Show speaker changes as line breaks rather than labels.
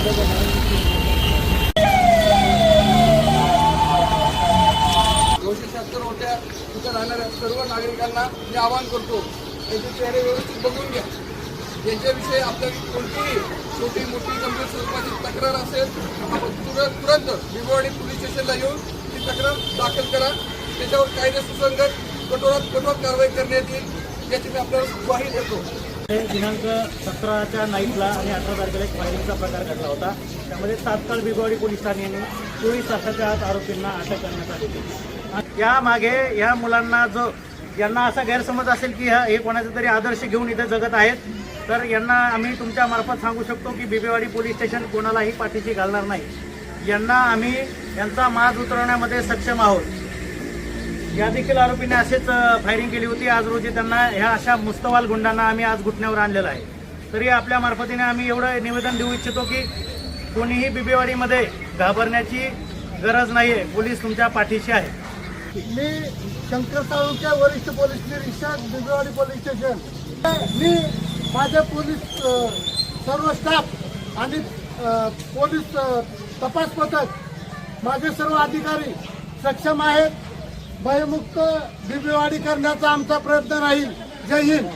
दोनशे शहात्तर होत्या. तिथं राहणाऱ्या सर्व नागरिकांना मी आवाहन करतो त्यांचे चेहरे व्यवस्थित बघून घ्या. यांच्याविषयी आपल्या कोणतीही छोटी मोठी गंभीर स्वरूपाची तक्रार असेल आपण तुरंत तुरंत भिववाडी पोलीस स्टेशनला येऊन ती तक्रार दाखल करा. त्याच्यावर कायदे सुसंगत कठोरात कठोर कारवाई करण्यात येईल. याची मी आपल्याला ग्वाही देतो.
ते दिनांक सतराच्या नाईटला आणि अठरा तारखेला एक फायरिंगचा प्रकार घडला होता. त्यामध्ये तात्काळ बिगवाडी पोलीस ठाण्याने चोवीस तासाच्या आत आरोपींना अटक करण्यात आली होती. यामागे ह्या मुलांना जो यांना असा गैरसमज असेल की ह्या हे कोणाचा तरी आदर्श घेऊन इथे जगत आहेत तर यांना आम्ही तुमच्या मार्फत सांगू शकतो की बिबेवाडी पोलीस स्टेशन कोणालाही पाठीशी घालणार नाही. यांना आम्ही यांचा माज उतरवण्यामध्ये सक्षम आहोत. या देखील आरोपीने असेच फायरिंग केली होती. आज रोजी त्यांना ह्या अशा मुस्तवाल गुंडांना आम्ही आज घुटण्यावर आणलेलं आहे. तरी आपल्या मार्फतीने आम्ही एवढं निवेदन देऊ इच्छितो की कोणीही बिबेवाडीमध्ये घाबरण्याची गरज नाही आहे पोलीस तुमच्या पाठीशी आहे
मी शंकर तालुक्या वरिष्ठ पोलीस निरीक्षक बिबेवाडी पोलीस स्टेशन. मी माझ्या पोलीस सर्व स्टाफ आणि पोलीस तपास पथक माझे सर्व अधिकारी सक्षम आहेत. भयमुक्त बिबेवाडी करण्याचा आमचा प्रयत्न राहील. जय हिंद.